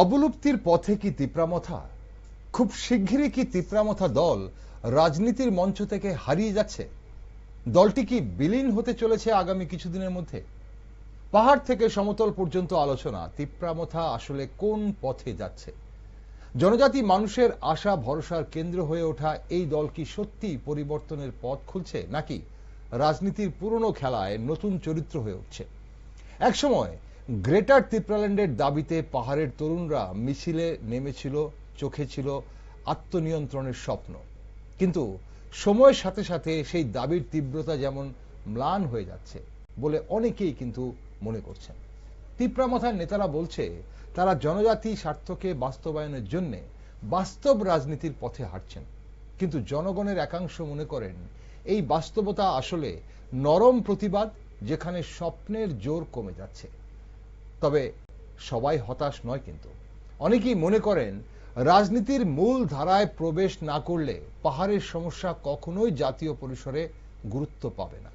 অবলুপ্তির পথে কি তিপ্রামথা? খুব শিগগিরই কি তিপ্রামথা দল রাজনীতির মঞ্চ থেকে হারিয়ে যাচ্ছে? দলটি কি বিলীন হতে চলেছে আগামী কিছুদিনের মধ্যে? পাহাড় থেকে সমতল পর্যন্ত আলোচনা, তিপ্রামথা আসলে কোন পথে যাচ্ছে? জনজাতি মানুষের আশা, ভরসার কেন্দ্র হয়ে ওঠা এই দল কি সত্যি পরিবর্তনের পথ খুলছে, নাকি রাজনীতির পুরনো খেলায় নতুন চরিত্র হয়ে উঠছে? একসময় গ্রেটার তিপ্রাল্যান্ডের দাবিতে পাহাড়ের তরুণরা মিছিলে নেমেছিল, চোখে ছিল আত্মনিয়ন্ত্রণের স্বপ্ন। কিন্তু সময়ের সাথে সাথে সেই দাবির তীব্রতা যেমন ম্লান হয়ে যাচ্ছে বলে অনেকেই কিন্তু মনে করছেন। তিপ্রামথার নেতারা বলছে, তারা জনজাতি স্বার্থকে বাস্তবায়নের জন্য বাস্তব রাজনীতির পথে হাঁটছেন। কিন্তু জনগণের একাংশ মনে করেন, এই বাস্তবতা আসলে নরম প্রতিবাদ যেখানে স্বপ্নের জোর কমে যাচ্ছে। তবে সবাই হতাশ নয় কিন্তু। অনেকেই মনে করেন, রাজনীতির মূল ধারায় প্রবেশ না করলে পাহাড়ের সমস্যা কখনোই জাতীয় পরিসরে গুরুত্ব পাবে না।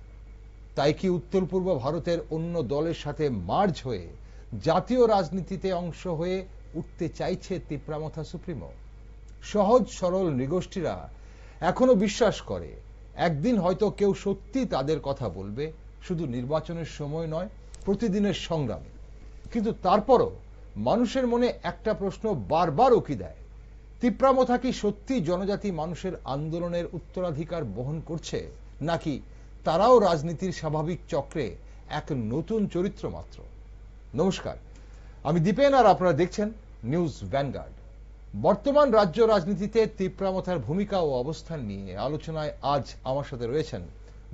তাই কি উত্তর পূর্ব ভারতের অন্য দলের সাথে মার্জ হয়ে জাতীয় রাজনীতিতে অংশ হয়ে উঠতে চাইছে তিপ্রামথা সুপ্রিমো? সহজ সরল নৃগোষ্ঠীরা এখনও বিশ্বাস করে, একদিন হয়তো কেউ সত্যি তাদের কথা বলবে। শুধু নির্বাচনের সময় নয়, প্রতিদিনের সংগ্রামে। কিন্তু তারপরও মানুষের মনে একটা প্রশ্ন বারবার উকি দেয়। তিপ্রামথা কি সত্যি জনজাতি মানুষের আন্দোলনের উত্তরাধিকার বহন করছে, নাকি তারাও রাজনীতির স্বাভাবিক চক্রে এক নতুন চরিত্র মাত্র? নমস্কার, আমি দীপেন আর আপনারা দেখছেন নিউজ ভ্যানগার্ড। বর্তমান রাজ্য রাজনীতিতে তিপ্রামথার ভূমিকা ও অবস্থান নিয়ে আলোচনায় আজ আমার সাথে রয়েছেন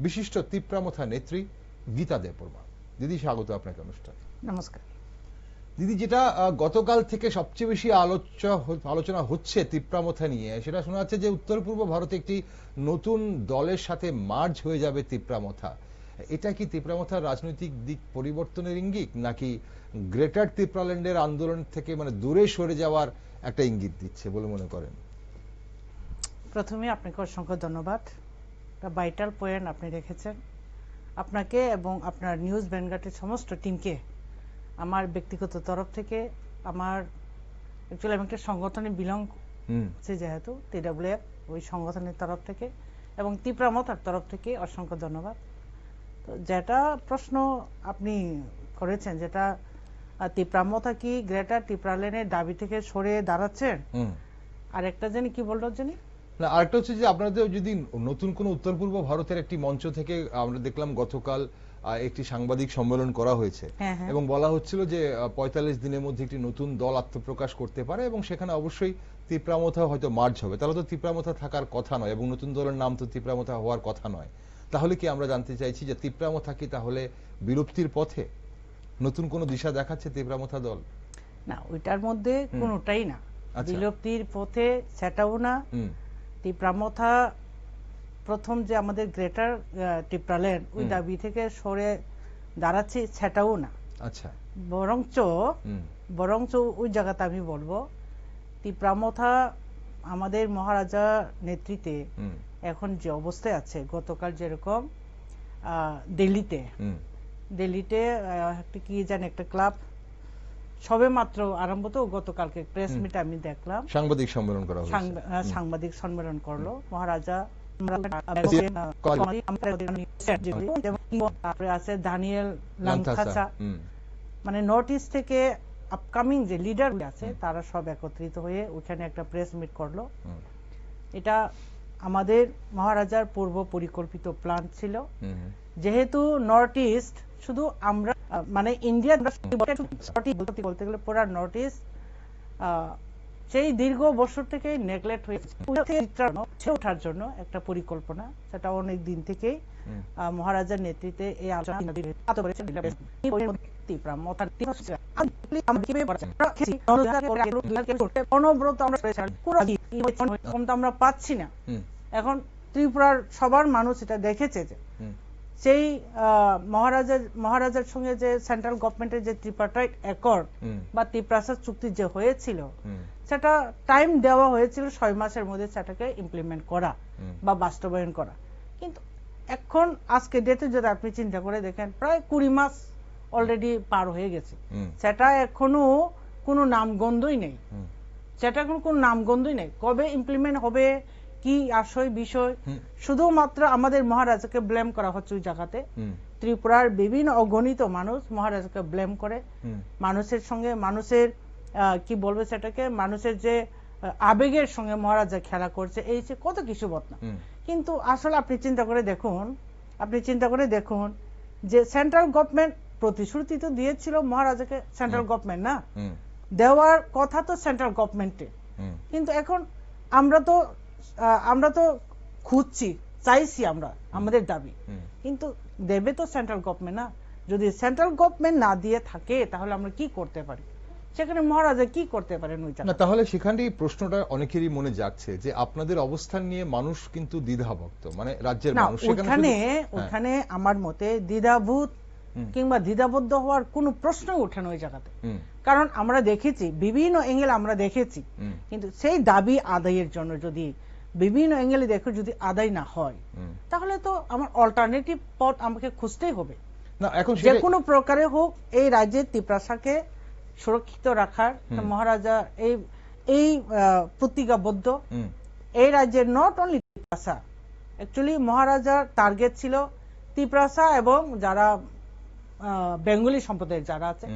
বিশিষ্ট তিপ্রামথা নেত্রী গীতা দেববর্মা। দিদি, স্বাগত আপনাকে অনুষ্ঠানে। নমস্কার। দিদি, যেটা গতকাল থেকে সবচেয়ে বেশি আলোচ্য আলোচনা হচ্ছে তিপ্রামথা নিয়ে, সেটা শোনা যাচ্ছে যে উত্তর পূর্ব ভারতে একটি নতুন দলের সাথে মার্জ হয়ে যাবে তিপ্রামথা এটা কি তিপ্রামথার রাজনৈতিক দিক পরিবর্তনের ইঙ্গিত, নাকি গ্রেটার তিপ্রাল্যান্ডের আন্দোলন থেকে মানে দূরে সরে যাওয়ার একটা ইঙ্গিত দিচ্ছে বলে মনে করেন? প্রথমে আপনাকে অসংখ্য ধন্যবাদ। একটা ভাইটাল পয়েন্ট আপনি রেখেছেন। আপনাকে এবং আপনার নিউজ ভ্যানগার্ডের সমস্ত টিমকে আমার ব্যক্তিগত তরফ থেকে আমার অ্যাকচুয়ালি আমি একটা সংগঠনে বিলং করছি যেহেতু টিডাব্লিউএফ ওই সংগঠনের তরফ থেকে এবং তীব্রামতার তরফ থেকে অসংখ্য ধন্যবাদ। তো যেটা প্রশ্ন আপনি করেছেন যেটা তীব্রামতা কি গ্রেটার টিপ্রালেনের দাবি থেকে সরে দাঁড়াচ্ছেন? হুম। আর একটা জানি কি বলল জানি? না আরেকটা হচ্ছে যে আপনাদের যদি নতুন কোন উত্তর পূর্ব ভারতের একটি মঞ্চ থেকে আমরা দেখলাম গতকাল একটি সাংবাদিক সম্মেলন করা হয়েছে। হ্যাঁ, হ্যাঁ। এবং বলা হচ্ছিল যে পঁয়তাল্লিশ দিনের মধ্যে একটি নতুন দল আত্মপ্রকাশ করতে পারে এবং সেখানে অবশ্যই তিপ্রামথা হয়তো মার্জ হবে। তাহলে তো তিপ্রামথা থাকার কথা নয় এবং নতুন দলের নাম তো তিপ্রামথা হওয়ার কথা নয়। তাহলে কি আমরা জানতে চাইছি যে তিপ্রামথা কি তাহলে বিলুপ্তির পথে নতুন কোন দিশা দেখাচ্ছে তিপ্রামথা দল? না ওইটার মধ্যে। কোনোটাই না। আচ্ছা। বিলুপ্তির পথে সেটাও না। টিপ্রামথা প্রথম যে আমাদের গ্রেটার টিপ্রাল্যান্ড ওই দাবি থেকে সরে দাঁড়াচ্ছে সেটাও না। আচ্ছা। বরঞ্চ বরঞ্চ ওই জায়গাতে আমি বলব টিপ্রামথা আমাদের মহারাজা নেতৃত্বে এখন যে অবস্থায় আছে গতকাল যেরকম দিল্লিতে। দিল্লিতে একটা কি জানি একটা ক্লাব সবে মাত্র আরম্ভ তো গতকালকে প্রেস। মিটে আমি দেখলাম। সাংবাদিক সম্মেলন করা। সাংবাদিক সম্মেলন করল মহারাজা আছে দানিয়েল লাংথাসা মানে নর্থ ইস্ট থেকে আপকামিং যে লিডার আছে তারা সব একত্রিত হয়ে ওখানে একটা প্রেস মিট করল এটা আমাদের মহারাজার পূর্ব পরিকল্পিত প্ল্যান ছিল। যেহেতু নর্থ ইস্ট শুধু আমরা মানে ইন্ডিয়া বলতে বলতে গেলে পুরা নর্থ ইস্ট সেই দীর্ঘ বছর থেকে নেগলেক্ট হয়ে উঠে ওঠার জন্য একটা পরিকল্পনা। সেটা অনেক দিন থেকেই মহারাজার নেতৃত্বে এই আলোচনা আমরা পাচ্ছি না। এখন ত্রিপুরার সবার মানুষ এটা দেখেছে যে সেই মহারাজার মহারাজার সঙ্গে যে সেন্ট্রাল গভর্নমেন্টের যে ত্রিপার্টাইট অ্যাকর্ড বা ত্রিপ্রাসাদ চুক্তি যে হয়েছিল সেটা টাইম দেওয়া হয়েছিল ছয় মাসের মধ্যে সেটাকে ইমপ্লিমেন্ট করা বা বাস্তবায়ন করা। কিন্তু এখন আজকে ডেটে যদি আপনি চিন্তা করে দেখেন প্রায় কুড়ি মাস অলরেডি পার হয়ে গেছে। সেটা এখনও কোনো নামগন্ধই নেই। সেটা কোনো কোনো নামগন্ধই নেই। কবে ইমপ্লিমেন্ট হবে কি আশয় বিষয় শুধুমাত্র আমাদের মহারাজাকে ব্লেম করা হচ্ছে ওই জায়গাতে। ত্রিপুরার বিভিন্ন অগণিত মানুষ মহারাজাকে ব্লেম করে। মানুষের সঙ্গে মানুষের কি বলবে সেটাকে মানুষের যে আবেগের সঙ্গে মহারাজা খেলা করছে এই সে কত কিছু বদনা। কিন্তু আসলে আপনি চিন্তা করে দেখুন আপনি চিন্তা করে দেখুন যে সেন্ট্রাল গভর্নমেন্ট প্রতিশ্রুতি তো দিয়েছিল মহারাজাকে সেন্ট্রাল গভর্নমেন্ট না? দেওয়ার কথা তো সেন্ট্রাল গভর্নমেন্টে কিন্তু এখন আমরা তো আমরা তো খুঁজছি চাইছি আমরা আমাদের দাবি। কিন্তু দেবে তো সেন্ট্রাল গভর্নমেন্ট না। যদি সেন্ট্রাল গভর্নমেন্ট না দিয়ে থাকে তাহলে আমরা কি করতে পারি? সেখানে মহারাজা কি করতে পারেন ওই না তাহলে সেখানেই প্রশ্নটা অনেকেরই মনে জাগছে যে আপনাদের অবস্থান নিয়ে মানুষ কিন্তু দ্বিধাভক্ত মানে রাজ্যের মানুষ। সেখানে ওখানে হ্যাঁ, ওখানে আমার মতে দ্বিধাভূত কিংবা দ্বিধাবদ্ধ হওয়ার কোনো প্রশ্ন ওঠে না ওই জায়গাতে। কারণ আমরা দেখেছি বিভিন্ন এঙ্গেল আমরা দেখেছি। কিন্তু সেই দাবি আদায়ের জন্য যদি বিভিন্ন এঙ্গেলে দেখো যদি আদায় না হয় তাহলে তো আমার অল্টারনেটিভ পথ আমাকে খুঁজতেই হবে। না এখন যে কোনো প্রকারে হোক এই রাজ্যের তিপ্রাসাকে সুরক্ষিত রাখার মহারাজা এই এই প্রতিজ্ঞাবদ্ধ। এই রাজ্যের নট অনলি তিপ্রাসা অ্যাকচুয়ালি মহারাজার টার্গেট ছিল তিপ্রাসা এবং যারা বেঙ্গলি সম্প্রদায়ের যারা আছে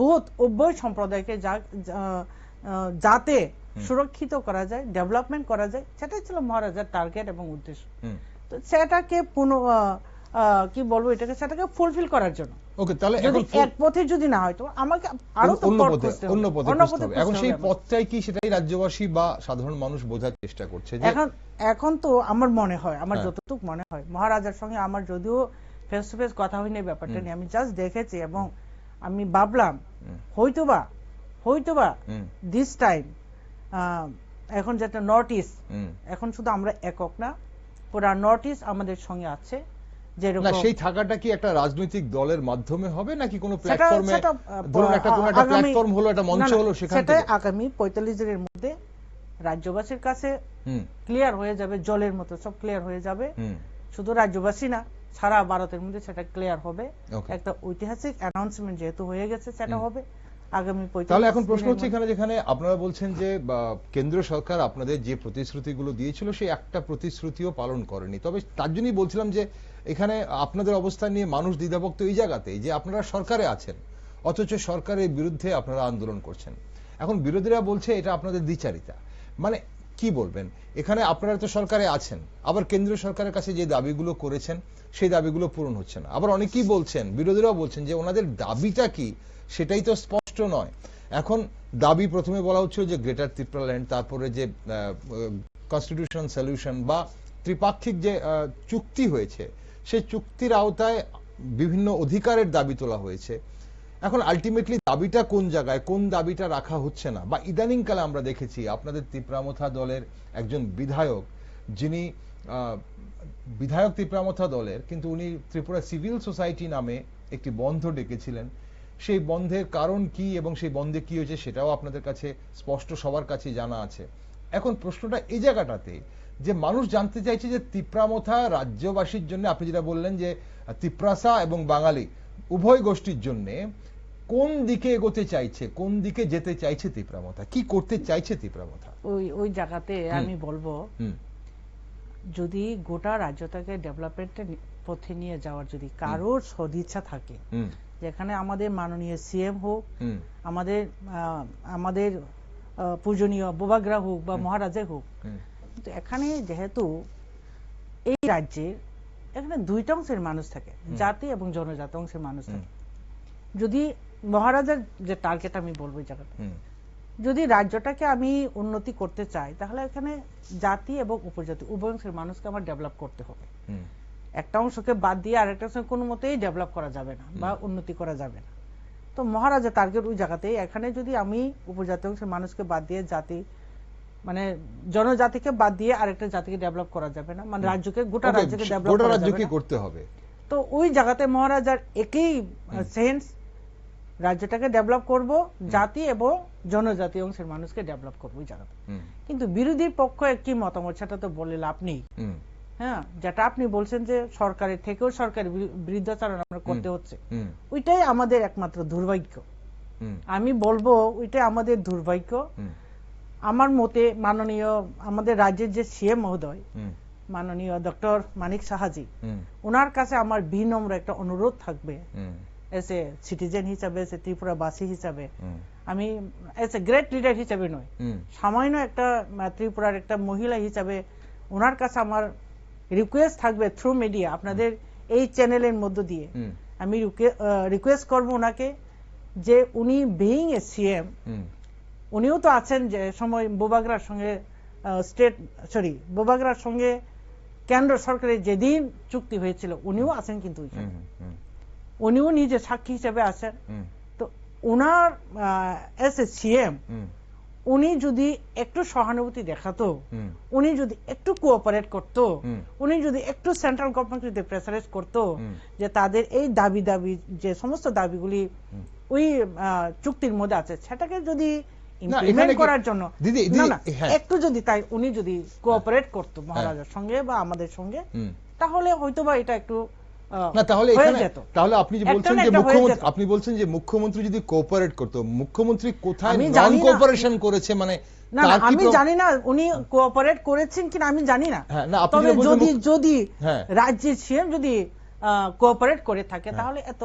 বহুত উভয় সম্প্রদায়কে যাতে সুরক্ষিত করা যায় ডেভেলপমেন্ট করা যায়। সেটাই ছিল মহারাজার টার্গেট এবং উদ্দেশ্য। তো সেটাকে পুনঃ কি বলব এটাকে? সেটাকে ফুলফিল করার জন্য। ওকে তাহলে এখন এক পথে যদি না হয় তো আমাকে আরও তো অন্য পথে অন্য পথে এখন সেই পথটাই কি সেটাই রাজ্যবাসী বা সাধারণ মানুষ বোঝার চেষ্টা করছে যে এখন এখন তো আমার মনে হয় আমার হ্যাঁ। যতটুকু মনে হয় মহারাজার সঙ্গে আমার যদিও ফেস টু ফেস কথা হয়নি ব্যাপারটা নিয়ে আমি জাস্ট দেখেছি এবং আমি ভাবলাম হয়তোবা হয়তোবা দিস টাইম এখন যেটা নর্থ ইস্ট এখন শুধু আমরা একক না পুরা নর্থ ইস্ট আমাদের সঙ্গে আছে না সেই থাকাটা কি একটা রাজনৈতিক দলের মাধ্যমে হবে নাকি কোনো প্ল্যাটফর্মে ধরুন একটা কোনো একটা প্ল্যাটফর্ম হলো একটা মঞ্চ হলো সেখান সেটা আগামী পঁয়তাল্লিশ দিনের মধ্যে রাজ্যবাসীর কাছে ক্লিয়ার হয়ে যাবে জলের মতো সব ক্লিয়ার হয়ে যাবে। শুধু রাজ্যবাসী না সারা ভারতের মধ্যে সেটা ক্লিয়ার হবে। একটা ঐতিহাসিক অ্যানাউন্সমেন্ট যেহেতু হয়ে গেছে সেটা হবে। আগামী তাহলে এখন প্রশ্ন হচ্ছে এখানে যেখানে আপনারা বলছেন যে কেন্দ্র সরকার আপনাদের যে প্রতিশ্রুতিগুলো দিয়েছিল সেই একটা প্রতিশ্রুতিও পালন করেনি। তবে তার জন্যই বলছিলাম যে এখানে আপনাদের অবস্থান নিয়ে মানুষ দ্বিধাভক্ত এই জায়গাতেই যে আপনারা সরকারে আছেন অথচ সরকারের বিরুদ্ধে আপনারা আন্দোলন করছেন। এখন বিরোধীরা বলছে এটা আপনাদের দ্বিচারিতা। মানে কি বলবেন? এখানে আপনারা তো সরকারে আছেন আবার কেন্দ্রীয় সরকারের কাছে যে দাবিগুলো করেছেন সেই দাবিগুলো পূরণ হচ্ছে না। আবার অনেকেই বলছেন বিরোধীরাও বলছেন যে ওনাদের দাবিটা কি? সেটাই তো স্পষ্ট নয়। এখন দাবি প্রথমে বলা হচ্ছিল যে গ্রেটার ত্রিপুরাল্যান্ড তারপরে যে কনস্টিটিউশন সলিউশন বা ত্রিপাক্ষিক যে চুক্তি হয়েছে, সেই চুক্তির আওতায় বিভিন্ন অধিকারের দাবি তোলা হয়েছে। এখন আলটিমেটলি দাবিটা কোন জায়গায়, কোন দাবিটা রাখা হচ্ছে না, বা ইদানিং কালে আমরা দেখেছি আপনাদের তিপ্রামথা দলের একজন বিধায়ক, যিনি বিধায়ক তিপ্রামথা দলের, কিন্তু উনি ত্রিপুরা সিভিল সোসাইটি নামে একটি বন্ধ ডেকেছিলেন। সেই বন্ধের কারণ কি এবং সেই বন্ধে কি হয়েছে সেটাও আপনাদের কাছে স্পষ্ট সবার কাছে জানা আছে। এখন প্রশ্নটা এই জায়গাটাতে যে মানুষ জানতে চাইছে যে তিপ্রামথা রাজ্যবাসীর জন্য আপনি যেটা বললেন যে তিপ্রাসা এবং বাঙালি উভয় গোষ্ঠীর জন্য কোন দিকে এগোতে চাইছে কোন দিকে যেতে চাইছে তিপ্রামথা? কি করতে চাইছে তিপ্রামথা? ওই ওই জায়গাতে আমি বলব যদি গোটা রাজ্যটাকে ডেভেলপমেন্টের পথে নিয়ে যাওয়ার যদি কারোর সদিচ্ছা থাকে যেখানে আমাদের মাননীয় সিএম হোক আমাদের আমাদের পূজনীয় বোবাগ্রা হোক বা মহারাজে হোক। কিন্তু এখানে যেহেতু এই রাজ্যের এখানে দুইটা অংশের মানুষ থাকে জাতি এবং জনজাতি অংশের মানুষ থাকে। যদি মহারাজার যে টার্গেট আমি বলব এই জায়গাতে যদি রাজ্যটাকে আমি উন্নতি করতে চাই তাহলে এখানে জাতি এবং উপজাতি উভয় অংশের মানুষকে আমার ডেভেলপ করতে হবে। একটা অংশকে বাদ দিয়ে আরেকটা অংশকে কোনো মতেই ডেভেলপ করা যাবে না বা উন্নতি করা যাবে না। তো মহারাজা টার্গেট ওই জায়গাতেই। এখানে যদি আমি উপজাতি অংশের মানুষকে বাদ দিয়ে জাতি মানে জনজাতিকে বাদ দিয়ে আরেকটা জাতিকে ডেভেলপ করা যাবে না মানে রাজ্যকে গোটা রাজ্যকে ডেভেলপ করা যাবে করতে হবে। তো ওই জায়গাতে মহারাজার একই সেন্স রাজ্যটাকে ডেভেলপ করব জাতি এবং জনজাতি অংশের মানুষকে ডেভেলপ করব ওই জায়গাতে। কিন্তু বিরোধীর পক্ষে কি মতামত সেটা তো বলে লাভ নেই। হ্যাঁ যেটা আপনি বলছেন যে সরকারের থেকেও সরকারের বিরুদ্ধাচরণ আমরা করতে হচ্ছে। ওইটাই আমাদের একমাত্র দুর্ভাগ্য। আমি বলব ওইটা আমাদের দুর্ভাগ্য। আমার মতে মাননীয় আমাদের রাজ্যের যে সিএম মহোদয় মাননীয় ডক্টর মানিক সাহাজি ওনার কাছে আমার বিনম্র একটা অনুরোধ থাকবে। এস এ সিটিজেন হিসাবে এস এ ত্রিপুরাবাসী হিসাবে। আমি এস এ গ্রেট লিডার হিসাবে নয় সামান্য একটা ত্রিপুরার একটা মহিলা হিসাবে ওনার কাছে আমার রিকোয়েস্ট থাকবে থ্রু মিডিয়া আপনাদের এই চ্যানেলের মধ্য দিয়ে। আমি রিকোয়েস্ট করব ওনাকে যে উনি বিইং এ সিএম উনিও তো আছেন যে সময় বোবাগরার সঙ্গে স্টেট সরি বোবাগরার সঙ্গে কেন্দ্র সরকারের যেদিন চুক্তি হয়েছিল উনিও আছেন কিন্তু উনিও নিজে সাক্ষী হিসেবে আছেন। তো ওনার এস এ সিএম উনি যদি একটু সহানুভূতি দেখাতো উনি যদি একটু কোঅপারেট করতো উনি যদি একটু সেন্ট্রাল গভর্নমেন্ট যদি প্রেসারাইজ করতো যে তাদের এই দাবি দাবি যে সমস্ত দাবিগুলি। ওই চুক্তির মধ্যে আছে সেটাকে যদি ইমপ্লিমেন্ট করার জন্য না হ্যাঁ। একটু যদি তাই উনি যদি কোঅপারেট করতো মহারাজার সঙ্গে বা আমাদের সঙ্গে তাহলে হয়তোবা এটা একটু না তাহলে এখানে তাহলে আপনি যে বলছেন যে মুখ্যমন্ত্রী আপনি বলছেন যে মুখ্যমন্ত্রী যদি কোঅপারেট করতো মুখ্যমন্ত্রী কোথায় নন কোঅপারেশন করেছে? মানে না আমি জানি না উনি কোঅপারেট করেছেন কিনা আমি জানি না। হ্যাঁ, না, আপনি তবে যদি যদি হ্যাঁ। রাজ্যের সিএম যদি কোঅপারেট করে থাকে হ্যাঁ। তাহলে এত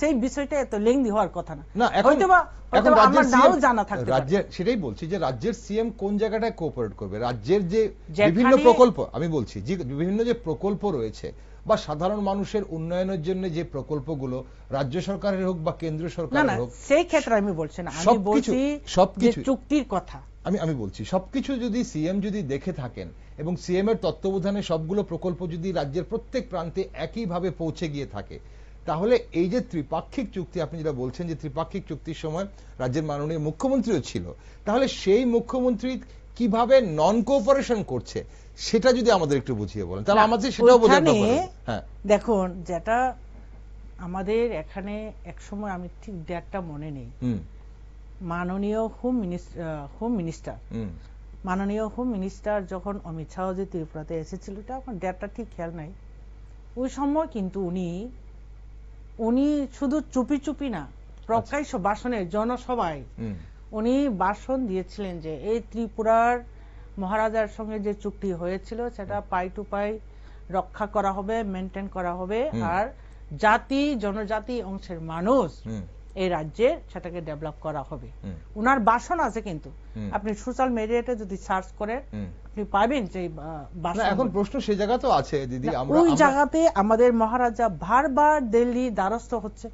সেই বিষয়টা এত লেংদি হওয়ার কথা না। না এখন হয়তোবা এখন আমার রাজ্যের নাও জানা থাকতে। রাজ্যের সেটাই বলছি যে রাজ্যের সিএম কোন জায়গাটায় কোঅপারেট করবে? রাজ্যের যে বিভিন্ন প্রকল্প আমি বলছি যে বিভিন্ন যে প্রকল্প রয়েছে বা সাধারণ মানুষের উন্নয়নের জন্য যে প্রকল্পগুলো রাজ্য সরকারের হোক বা কেন্দ্র সরকারের হোক সেই ক্ষেত্রে আমি বলছি না। আমি বলছি সবকিছু- চুক্তির কথা। আমি আমি বলছি সবকিছু যদি সিএম যদি দেখে থাকেন এবং সিএম এর তত্ত্বাবধানে সবগুলো প্রকল্প যদি রাজ্যের প্রত্যেক প্রান্তে একইভাবে পৌঁছে গিয়ে থাকে তাহলে এই যে ত্রিপাক্ষিক চুক্তি আপনি যেটা বলছেন যে ত্রিপাক্ষিক চুক্তির সময় রাজ্যের মাননীয় মুখ্যমন্ত্রীও ছিল তাহলে সেই মুখ্যমন্ত্রী কীভাবে নন কোঅপারেশন করছে সেটা যদি আমাদের একটু বুঝিয়ে বলেন। তাহলে আমাদের সেটাও বোঝার হ্যাঁ। দেখুন যেটা আমাদের এখানে একসময় আমি ঠিক ডেটটা মনে নেই। মাননীয় হোম মিনিস্টার হোম। মিনিস্টার মাননীয় হোম মিনিস্টার যখন অমিত শাহ যে ত্রিপুরাতে এসেছিল এটা এখন ডেটটা ঠিক খেয়াল নাই। ওই সময় কিন্তু উনি উনি শুধু চুপি চুপি না প্রকাশ্য ভাষণে জনসভায় উনি ভাষণ দিয়েছিলেন যে এই ত্রিপুরার মহারাজার সঙ্গে যে চুক্তি হয়েছিল সেটা পাই টু পাই রক্ষা করা হবে মেনটেন করা হবে আর জাতি জনজাতি অংশের মানুষ এই রাজ্যে সেটাকে ডেভেলপ করা হবে। উনার ভাষণ আছে কিন্তু। আপনি সোশ্যাল মিডিয়াতে যদি সার্চ করেন আপনি পাবেন যে এখন প্রশ্ন সে জায়গা তো আছে দিদি আমরা ওই জায়গাতে আমাদের মহারাজা বারবার দিল্লি দ্বারস্থ হচ্ছে।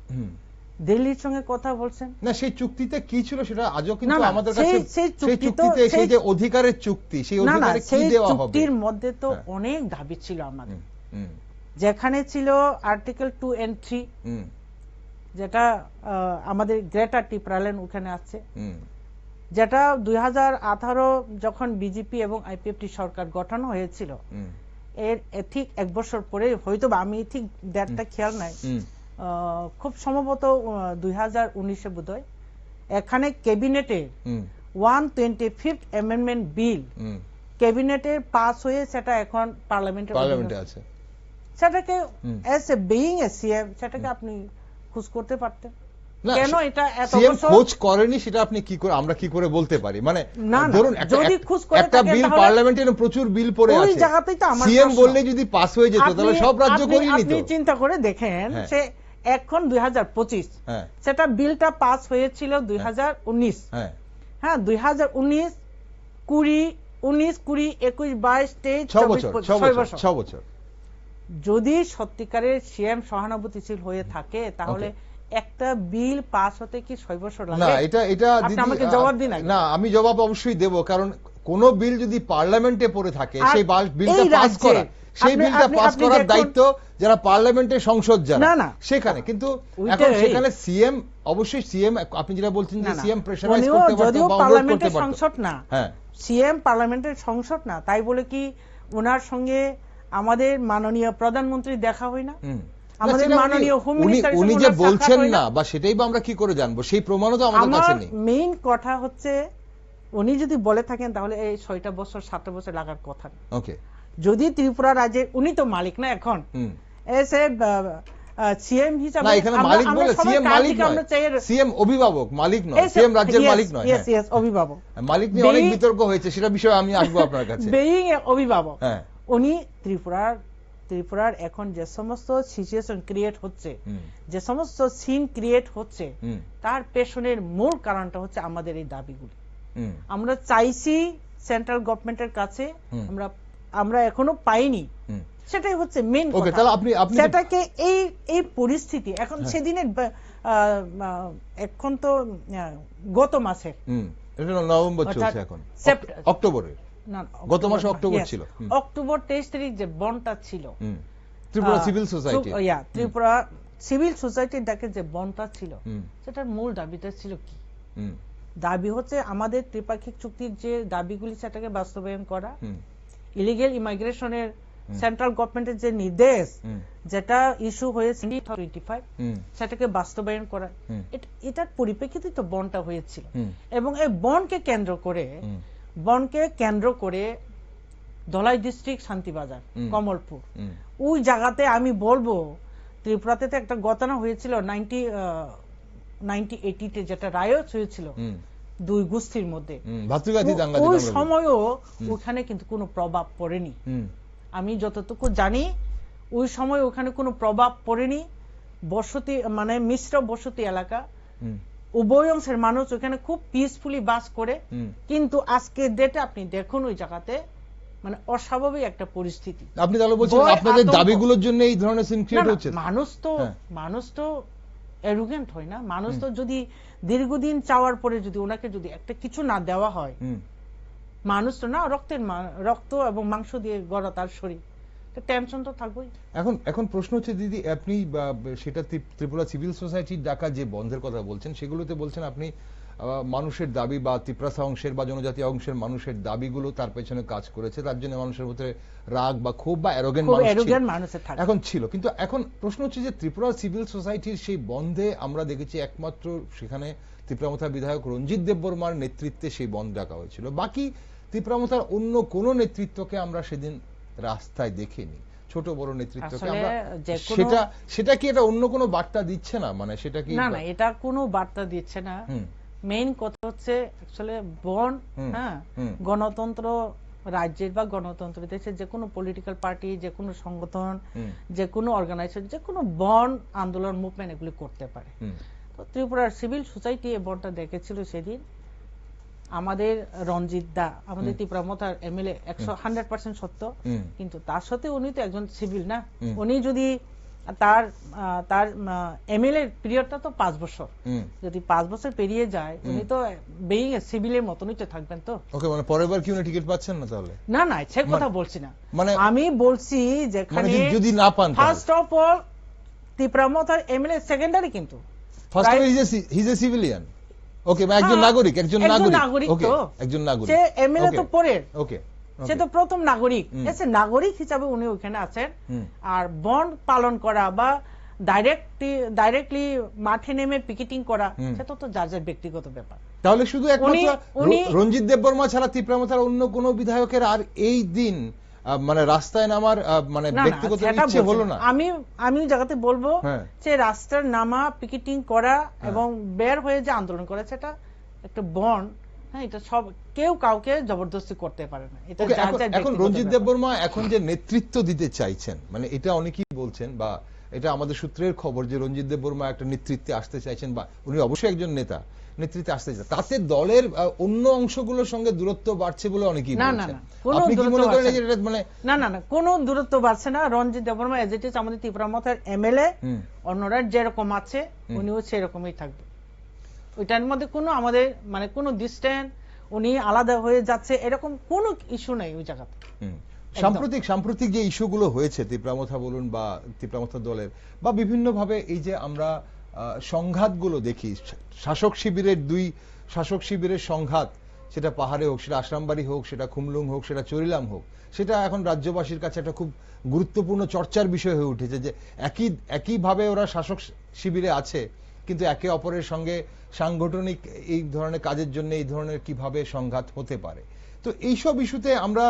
দিল্লির সঙ্গে কথা বলছেন? না সেই চুক্তিতে কি ছিল সেটা আজও কিন্তু আমাদের কাছে সেই চুক্তিতে সেই যে অধিকারের চুক্তি সেই অধিকারে কি দেওয়া হবে? চুক্তির মধ্যে তো হ্যাঁ। অনেক দাবি ছিল আমাদের। যেখানে ছিল আর্টিকেল টু এন্ড থ্রি যেটা আহ, আমাদের গ্রেটার টিপ্রালেন ওখানে আছে। হুম, যেটা দুই হাজার আঠারো যখন বিজেপি এবং আইপিএফটি সরকার গঠন হয়েছিল এর ঠিক এক বছর পরে হয়তো আমি ঠিক ডেটটা খেয়াল নাই। খুব সম্ভবত দুই হাজার উনিশে বোধহয় এখানে ক্যাবিনেটে one twenty fifth amendment bill ক্যাবিনেটে পাস হয়ে সেটা এখন পার্লামেন্টে পার্লামেন্টে আছে। সেটাকে as a being a CM সেটাকে আপনি খোঁজ করতে পারতেন। কেন এটা এত বছর খোঁজ করেনি সেটা আপনি কি করে আমরা কি করে বলতে পারি? মানে ধরুন যদি খোঁজ করে একটা বিল পার্লামেন্টে প্রচুর বিল পড়ে ওই জায়গাতেই তো আমার সিএম বললে যদি পাস হয়ে যেত তাহলে সব রাজ্য করিয়ে নিত। আপনি চিন্তা করে দেখেন হ্যাঁ। সে এখন দুই হ্যাঁ। সেটা বিলটা পাস হয়েছিল দুই হাজার উনিশ। হ্যাঁ। হ্যাঁ দুই হাজার উনিশ কুড়ি উনিশ কুড়ি একুশ বাইশ তেইশ বছর ছয় যদি সত্যিকারের সিএম সহানুভূতিশীল হয়ে থাকে তাহলে একটা বিল পাস হতে কি ছয় বছর না এটা এটা আমাকে জবাব দিন না আমি জবাব অবশ্যই দেব কারণ কোন বিল যদি পার্লামেন্টে পড়ে থাকে সেই বাল- বিলটা পাস করা সেই বিলটা পাস করার দায়িত্ব যারা পার্লামেন্টের সংসদ যারা না, না। সেখানে। কিন্তু এখন সেখানে সিএম অবশ্যই সিএম আপনি যেটা বলছেন যে। সিএম প্রেশারাইজ করতে পারতো যদিও পার্লামেন্টের সংসদ না হ্যাঁ। সিএম পার্লামেন্টের সংসদ না তাই বলে কি ওনার সঙ্গে আমাদের মাননীয় প্রধানমন্ত্রী দেখা হয় না? আমাদের মাননীয় হোম উনি উনি যে বলছেন না? বা সেটাই বা আমরা কি করে জানব? সেই প্রমাণও তো আমাদের কাছে নেই। মেইন কথা হচ্ছে উনি যদি বলে থাকেন তাহলে এই ছয়টা বছর সাতটা বছর লাগার কথা ওকে যদি ত্রিপুরা রাজ্যে উনি তো মালিক না এখন। এসে সিএম হিসাবে না এখানে মালিক বলে সিএম মালিক সিএম অভিভাবক মালিক নয়। সিএম রাজ্যের মালিক নয় yes, হ্যাঁ। yes, অভিভাবক। মালিক নিয়ে অনেক বিতর্ক হয়েছে সেটা বিষয়ে আমি আসব আপনার কাছে। বেইং অভিভাবক হ্যাঁ। উনি ত্রিপুরার ত্রিপুরার এখন যে সমস্ত সিচুয়েশন ক্রিয়েট হচ্ছে যে সমস্ত সিন ক্রিয়েট হচ্ছে তার পেছনের মূল কারণটা হচ্ছে আমাদের এই দাবিগুলি। আমরা চাইছি সেন্ট্রাল গভর্নমেন্টের কাছে আমরা আমরা এখনও পাইনি। সেটাই হচ্ছে মেন সেটাকে এই এই পরিস্থিতি এখন হ্যাঁ। সেদিনের এখন তো গত মাসে। নভেম্বর চলছে এখন। গত মাসে অক্টোবর ছিল। অক্টোবর তেইশ তারিখ যে বনটা ছিল। Tripura civil society. Yeah, Tripura civil সোসাইটির ডাকে যে বনটা ছিল সেটার মূল দাবিটা ছিল কি? হুম, দাবি হচ্ছে আমাদের ত্রিপাক্ষিক চুক্তির যে দাবিগুলি সেটাকে বাস্তবায়ন করা। ইলিগেল ইমিগ্রেশনের সেন্ট্রাল গভর্নমেন্টের যে নির্দেশ যেটা ইস্যু হয়েছে টোয়েন্টি ফাইভ সেটাকে বাস্তবায়ন করা। এটার পরিপ্রেক্ষিতে তো বনটা হয়েছিল। এবং এই বনকে কেন্দ্র করে বনকে কেন্দ্র করে ধলাই ডিস্ট্রিক্ট শান্তিবাজার। কমলপুর। ওই জায়গাতে আমি বলব ত্রিপুরাতে তো একটা ঘটনা হয়েছিল নাইনটি নাইনটি এইটিতে যেটা রায়ত হয়েছিল। দুই গোষ্ঠীর মধ্যে। ওই। সময়ও ওখানে কিন্তু কোনো প্রভাব পড়েনি। আমি যতটুকু জানি ওই সময় ওখানে কোনো প্রভাব পড়েনি। বসতি মানে মিশ্র বসতি এলাকা। উভয় অংশের মানুষ ওখানে খুব পিসফুলি বাস করে। কিন্তু আজকের ডেটে আপনি দেখুন ওই জায়গাতে মানে অস্বাভাবিক একটা পরিস্থিতি। আপনি তাহলে বলছেন আপনাদের দাবিগুলোর জন্য এই ধরনের সিন ক্রিয়েট হচ্ছে? মানুষ তো হ্যাঁ। মানুষ তো অ্যারোগেন্ট হয় না। মানুষ তো যদি দীর্ঘদিন চাওয়ার পরে যদি ওনাকে যদি একটা কিছু না দেওয়া হয় মানুষ তো না রক্তের রক্ত এবং মাংস দিয়ে গড়া তার শরীর। টেনশন তো থাকবেই। এখন এখন প্রশ্ন হচ্ছে দিদি আপনি সেটা ত্রিপুরা সিভিল সোসাইটির ডাকা যে বন্ধের কথা বলছেন সেগুলোতে বলছেন আপনি মানুষের দাবি বা ত্রিপ্রাসা অংশের বা জনজাতি অংশের মানুষের দাবিগুলো তার পেছনে কাজ করেছে। তার জন্য মানুষের ভিতরে রাগ বা ক্ষোভ বা অ্যারোগেন্ট মানুষের থাকে। এখন ছিল। কিন্তু এখন প্রশ্ন হচ্ছে যে ত্রিপুরা সিভিল সোসাইটির সেই বন্ধে আমরা দেখেছি একমাত্র সেখানে ত্রিপুরামথা বিধায়ক রঞ্জিত দেববর্মার নেতৃত্বে সেই বন্ধ ডাকা হয়েছিল। বাকি ত্রিপুরামথার অন্য কোন নেতৃত্বকে আমরা সেদিন রাস্তায় দেখিনি। ছোট বড় নেতৃত্বকে আমরা সেটা সেটা কি এটা অন্য কোনো বার্তা দিচ্ছে না? মানে সেটা কি না না এটা কোনো বার্তা দিচ্ছে না। মেইন কথা হচ্ছে অ্যাকচুয়ালি বন হ্যাঁ? গণতন্ত্র রাজ্যের বা গণতন্ত্র দেশের যে কোনো পলিটিক্যাল পার্টি যে কোনো সংগঠন যে কোনো অর্গানাইজেশন যে কোনো বন আন্দোলন মুভমেন্ট এগুলি করতে পারে। তো ত্রিপুরার সিভিল সোসাইটি এই বনটা দেখেছিল সেদিন। আমাদের রঞ্জিত দা আমাদের। ত্রিপুরা মতার এমএলএ একশো হান্ড্রেড পার্সেন্ট সত্য। কিন্তু তার সাথে উনি তো একজন সিভিল না। উনি যদি তার তার এমএলএ পিরিয়ডটা তো পাঁচ বছর। যদি পাঁচ বছর পেরিয়ে যায় উনি তো বেইং সিভিলের মতনই তো থাকবেন তো। ওকে মানে পরের বার কি উনি টিকিট পাচ্ছেন না তাহলে? না না সে কথা বলছি না। মানে আমি বলছি মানে যেখানে যদি- যদি না পান ফার্স্ট অফ অল ত্রিপুরামতার এমএলএ সেকেন্ডারি কিন্তু। First Right. His a civilian okay একজন নাগরিক একজন নাগরিক। ওকে। একজন নাগরিক। সে এমএলএ তো. পরের। ওকে সে তো প্রথম নাগরিক। এসে নাগরিক হিসাবে উনি ওখানে আছেন। আর বন্ড পালন করা বা ডাইরেক্টলি ডাইরেক্টলি মাঠে নেমে পিকেটিং করা। সেটা তো যার যার ব্যক্তিগত ব্যাপার। তাহলে শুধু একমাত্র রঞ্জিত দেববর্মা ছাড়া ত্রিপুরামথার অন্য কোন বিধায়কের আর এই দিন মানে রাস্তায় নামার মানে ব্যক্তিগত ইচ্ছে হলো না। আমি আমি জায়গাতে বলব হ্যাঁ। যে রাস্তার নামা পিকেটিং করা এবং বের হয়ে যে আন্দোলন করা সেটা একটা বন্ড হ্যাঁ এটা সব কেউ কাউকে জবরদস্তি করতে পারে না। এটা এখন রঞ্জিত দেববর্মা এখন যে নেতৃত্ব দিতে চাইছেন মানে এটা অনেকেই বলছেন বা এটা আমাদের সূত্রের খবর যে রঞ্জিত দেববর্মা একটা নেতৃত্বে আসতে চাইছেন বা উনি অবশ্যই একজন নেতা নেতৃত্বে আসতে চাইছেন। তাতে দলের অন্য অংশগুলোর সঙ্গে দূরত্ব বাড়ছে বলে অনেকেই না, না, না, কোনো আপনি কি দূরত্ব মনে করেন এটা মানে না না না কোনো দূরত্ব বাড়ছে না। Ranjit Debbarma as it is আমাদের ত্রিপুরা মতের এমএলএ অন্যরা যেরকম আছে উনিও সেরকমই থাকবে। ওইটার মধ্যে কোনো আমাদের মানে কোনো ডিস্টেন্স উনি আলাদা হয়ে যাচ্ছে এরকম কোনো ইস্যু নেই ওই জায়গাতে। সাম্প্রতিক সাম্প্রতিক যে ইস্যুগুলো হয়েছে তীব্রামথা বলুন বা তীব্রামথা দলের বা বিভিন্নভাবে এই যে আমরা সংঘাতগুলো দেখি শাসক শিবিরের দুই শাসক শিবিরের সংঘাত সেটা পাহাড়ে হোক সেটা আশ্রামবাড়ি হোক সেটা খুমলুং হোক সেটা চরিলাম হোক সেটা এখন রাজ্যবাসীর কাছে একটা খুব গুরুত্বপূর্ণ চর্চার বিষয় হয়ে উঠেছে যে একই একইভাবে ওরা শাসক শিবিরে আছে কিন্তু একে অপরের সঙ্গে সাংগঠনিক এই ধরনের কাজের জন্য এই ধরনের কীভাবে সংঘাত হতে পারে। তো এইসব ইস্যুতে আমরা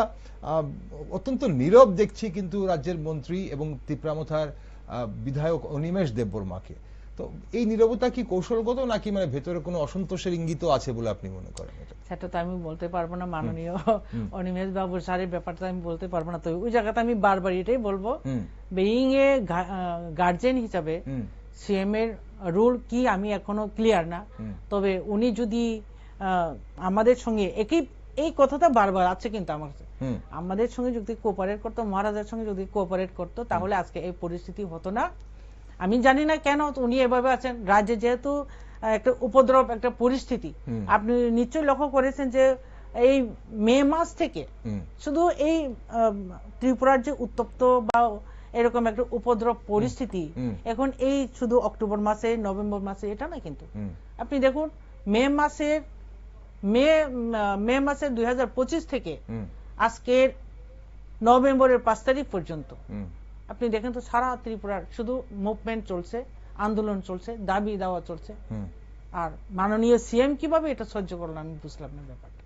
অত্যন্ত নীরব দেখছি কিন্তু রাজ্যের মন্ত্রী এবং তিপ্রামথার আহ, বিধায়ক অনিমেষ দেববর্মাকে। তো এই নীরবতা কি কৌশলগত নাকি মানে ভেতরে কোনো অসন্তোষের ইঙ্গিত আছে বলে আপনি মনে করেন সেটা তো আমি বলতে পারব না মাননীয়। অনিমেষ বাবুর স্যারের ব্যাপারটা আমি বলতে পারব না। তো ওই জায়গাতে আমি বারবার এটাই বলব বেইং এ গার্জেন হিসাবে সিএম এর রুল কি আমি এখনও ক্লিয়ার না। তবে উনি যদি আমাদের সঙ্গে একই এই কথাটা বারবার আছে কিন্তু আমার কাছে। আমাদের সঙ্গে যদি কোঅপারেট করতো মহারাজার সঙ্গে যদি কোঅপারেট করতো তাহলে আজকে এই পরিস্থিতি হতো না। আমি জানি না কেন উনি এভাবে আছেন। রাজ্যে যেহেতু একটা উপদ্রব একটা পরিস্থিতি। আপনি নিশ্চয়ই লক্ষ্য করেছেন যে এই মে মাস থেকে শুধু এই ত্রিপুরার যে উত্তপ্ত বা এরকম একটা উপদ্রব পরিস্থিতি। এখন এই শুধু অক্টোবর মাসে নভেম্বর মাসে এটা না কিন্তু। আপনি দেখুন মে মাসের মে মে মাসের দুই থেকে আজকের নভেম্বরের পাঁচ তারিখ পর্যন্ত। আপনি দেখেন তো সারা ত্রিপুরার শুধু মুভমেন্ট চলছে আন্দোলন চলছে দাবি দাওয়া চলছে। আর মাননীয় সিএম কীভাবে এটা সহ্য করল আমি বুঝলাম না ব্যাপারটা।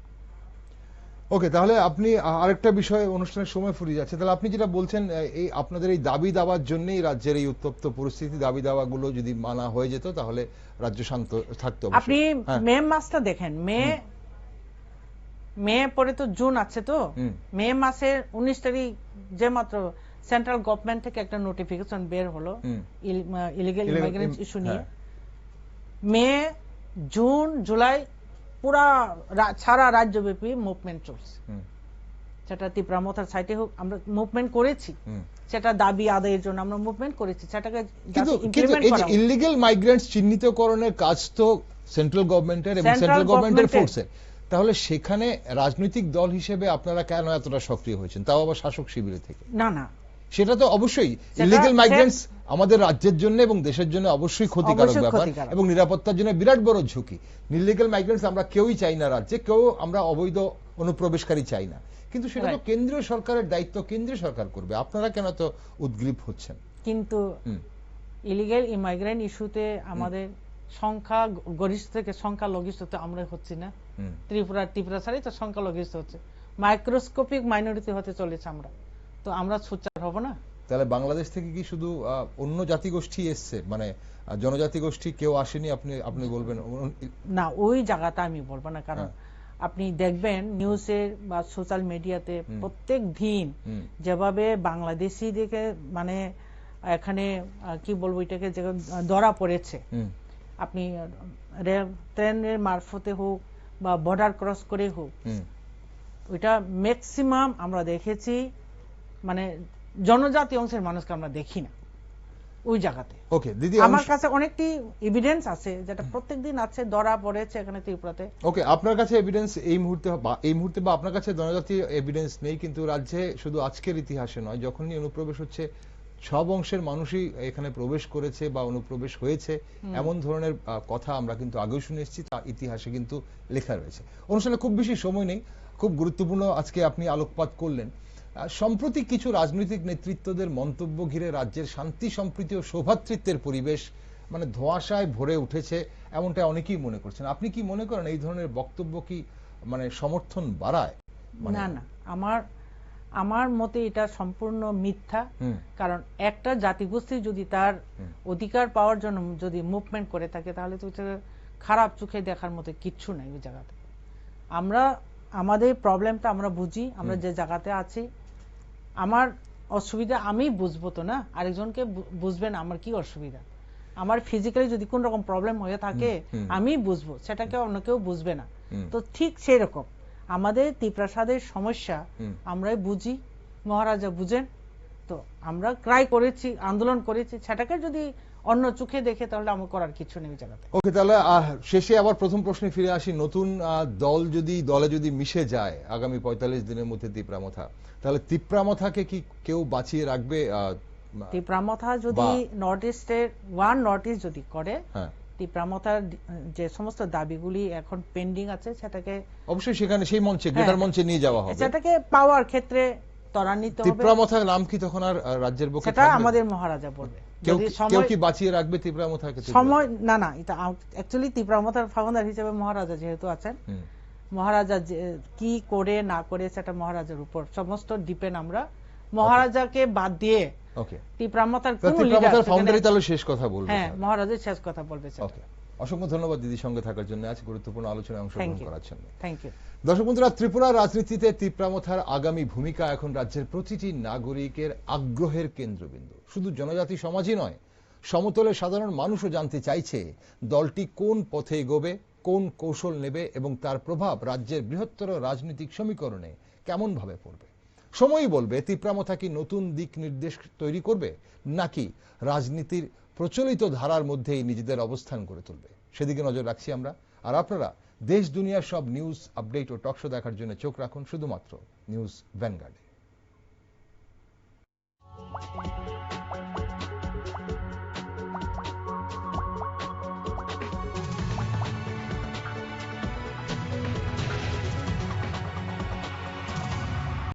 ওকে তাহলে আপনি আরেকটা বিষয়ে অনুষ্ঠানের সময় ফুরিয়ে যাচ্ছে। তাহলে আপনি যেটা বলছেন এই আপনাদের এই দাবি দাওয়ার জন্যই রাজ্যের এই উত্তপ্ত পরিস্থিতি দাবি দাওয়াগুলো যদি মানা হয়ে যেত তাহলে রাজ্য শান্ত থাকতো। আপনি হ্যাঁ, মে মাসটা দেখেন। মে মে পরে তো জুন আছে তো। মে মাসের উনিশ তারিখ যে মাত্র সেন্ট্রাল গভর্নমেন্ট থেকে একটা নোটিফিকেশন বের হলো। ইলিগেল ইমিগ্রেন্ট ইস্যু নিয়ে। হ্যাঁ। মে জুন জুলাই পুরা সারা রাজ্যব্যাপী মুভমেন্ট চলছে। সেটা তিপ্রামথার সাইটে হোক আমরা মুভমেন্ট করেছি। সেটা দাবি আদায়ের জন্য আমরা মুভমেন্ট করেছি। সেটাকে কিন্তু কিন্তু এই যে। ইলিগেল মাইগ্রেন্টস চিহ্নিতকরণের কাজ তো সেন্ট্রাল গভর্নমেন্টের এবং সেন্ট্রাল গভর্নমেন্টের। ফোর্সের তাহলে সেখানে রাজনৈতিক দল হিসেবে আপনারা কেন এতটা সক্রিয় হয়েছেন? তাও আবার শাসক শিবিরে থেকে। না না। সেটা তো অবশ্যই ইলিগেল মাইগ্রেন্টস আমাদের রাজ্যের জন্য এবং দেশের জন্য অবশ্যই ক্ষতিকারক ব্যাপার এবং নিরাপত্তার জন্য বিরাট বড় ঝুঁকি। ইলিগেল মাইগ্রেন্টস আমরা কেউই চাই না রাজ্যে কেউ আমরা অবৈধ অনুপ্রবেশকারী চাই না। কিন্তু সেটা তো কেন্দ্রীয় সরকারের দায়িত্ব কেন্দ্রীয় সরকার করবে। আপনারা কেন তো উদ্গ্রীব হচ্ছেন? কিন্তু ইলিগেল ইমাইগ্রেন্ট ইস্যুতে আমাদের সংখ্যা গরিষ্ঠ থেকে সংখ্যা লঘিষ্ঠতে আমরা হচ্ছি না। ত্রিপুরা ত্রিপুরা ছাড়াই তো সংখ্যা লঘিষ্ঠ হচ্ছে। মাইক্রোস্কোপিক মাইনরিটি হতে চলেছে আমরা। তো আমরা সোচ্চার হব না। তাহলে বাংলাদেশ থেকে কি শুধু অন্য জাতিগোষ্ঠী এসছে? মানে জনজাতি গোষ্ঠী কেউ আসেনি? আপনি আপনি বলবেন না ওই জায়গাটা আমি বলব না কারণ হ্যাঁ। আপনি দেখবেন নিউজের বা সোশ্যাল মিডিয়াতে প্রত্যেক দিন যেভাবে বাংলাদেশি দিকে মানে এখানে কি বলব এটাকে যে ধরা পড়েছে। আপনি ট্রেনের মারফতে হোক বা বর্ডার ক্রস করে হোক ওইটা ম্যাক্সিমাম আমরা দেখেছি। মানে জনজাতি অংশের মানুষকে আমরা দেখি না ওই জায়গাতে। ওকে দিদি আমার কাছে অনেকটি এভিডেন্স আছে যেটা প্রত্যেকদিন আছে ধরা পড়েছে এখানে ত্রিপুরাতে। ওকে আপনার কাছে এভিডেন্স এই মুহূর্তে বা এই মুহূর্তে বা আপনার কাছে জনজাতি এভিডেন্স নেই কিন্তু রাজ্যে শুধু আজকের ইতিহাসে নয় যখনই অনুপ্রবেশ হচ্ছে সব অংশের মানুষই এখানে প্রবেশ করেছে বা অনুপ্রবেশ হয়েছে। এমন ধরনের কথা আমরা কিন্তু আগেও শুনে এসেছি তা ইতিহাসে কিন্তু লেখা রয়েছে। অনুষ্ঠানে খুব বেশি সময় নেই খুব গুরুত্বপূর্ণ আজকে আপনি আলোকপাত করলেন। সম্প্রতি কিছু রাজনৈতিক নেতৃত্বদের মন্তব্য ঘিরে রাজ্যের শান্তি সম্প্রীতি ও সৌভাতৃত্বের পরিবেশ মানে ধোঁয়াশায় ভরে উঠেছে এমনটা অনেকেই মনে করছেন। আপনি কি মনে করেন এই ধরনের বক্তব্য কি মানে সমর্থন বাড়ায়? মানে- না না আমার আমার মতে এটা সম্পূর্ণ মিথ্যা। কারণ একটা জাতিগোষ্ঠী যদি তার অধিকার পাওয়ার জন্য যদি মুভমেন্ট করে থাকে তাহলে তো খারাপ চোখে দেখার মতো কিচ্ছু নাই ওই জায়গাতে। আমরা আমাদের প্রবলেমটা আমরা বুঝি আমরা যে জায়গাতে আছি আমার অসুবিধা আমি বুঝব তো না? আরেকজনকে বুঝবেন আমার কি অসুবিধা? আমার ফিজিক্যালি যদি কোন রকম প্রবলেম হয়ে থাকে। আমি বুঝব সেটাকে অন্য কেউ বুঝবে না। তো ঠিক সেই রকম আমাদের ত্রিপ্রাসাদের সমস্যা আমরাই বুঝি মহারাজা বুঝেন। তো আমরা ক্রাই করেছি আন্দোলন করেছি সেটাকে যদি অন্য চোখে দেখে তাহলে আমার করার কিছু নেই জায়গাতে ওকে তাহলে শেষে আবার প্রথম প্রশ্নে ফিরে আসি। নতুন দল যদি দলে যদি মিশে যায় আগামী পঁয়তাল্লিশ দিনের মধ্যে তিপ্রামথা তাহলে তিপ্রামথাকে কি কেউ বাঁচিয়ে রাখবে আহ, ত্রিপ্রামথা যদি নর্থ ইস্টের ওয়ান নর্থ ইস্ট যদি করে হ্যাঁ। ত্রিপ্রামথার যে সমস্ত দাবিগুলি এখন পেন্ডিং আছে সেটাকে অবশ্যই সেখানে সেই মঞ্চে গ্রেটার হ্যাঁ। মঞ্চে নিয়ে যাওয়া হবে। সেটাকে পাওয়ার ক্ষেত্রে ত্বরান্বিত হবে। তিপ্রামথার নাম কি তখন আর রাজ্যের বুকে সেটা আমাদের মহারাজা বলবে। কেউ কি- বাঁচিয়ে রাখবে সময় না না এটা অ্যাকচুয়ালি ফাউন্ডার হিসেবে মহারাজা যেহেতু আছেন মহারাজা যে কি করে না করে সেটা মহারাজার উপর। সমস্ত ডিপেন্ড আমরা। মহারাজাকে বাদ দিয়ে ওকে তীব্রামতার কোন ফাউন্ডারই তাহলে শেষ কথা বলবে হ্যাঁ মহারাজের শেষ কথা বলবে ওকে অসংখ্য ধন্যবাদ দিদির সঙ্গে থাকার জন্য। আজ গুরুত্বপূর্ণ আলোচনায় অংশগ্রহণ করার জন্য। থ্যাংক ইউ দর্শক বন্ধুরা ত্রিপুরা রাজনীতিতে তিপ্রামথার আগামী ভূমিকা এখন রাজ্যের প্রতিটি নাগরিকের আগ্রহের কেন্দ্রবিন্দু। শুধু জনজাতি সমাজই নয় সমতলের সাধারণ মানুষও জানতে চাইছে দলটি কোন পথে এগোবে কোন কৌশল নেবে এবং তার প্রভাব রাজ্যের বৃহত্তর রাজনৈতিক সমীকরণে কেমন ভাবে পড়বে। সময়ই বলবে তিপ্রামথা কি নতুন দিক নির্দেশ তৈরি করবে নাকি রাজনীতির প্রচলিত ধারার মধ্যেই নিজেদের অবস্থান করে তুলবে। সেদিকে নজর রাখছি আমরা। আর আপনারা দেশ, দুনিয়ার সব নিউজ, আপডেট ও টকশো দেখার জন্য চোখ রাখুন শুধুমাত্র নিউজ ভ্যানগার্ডে।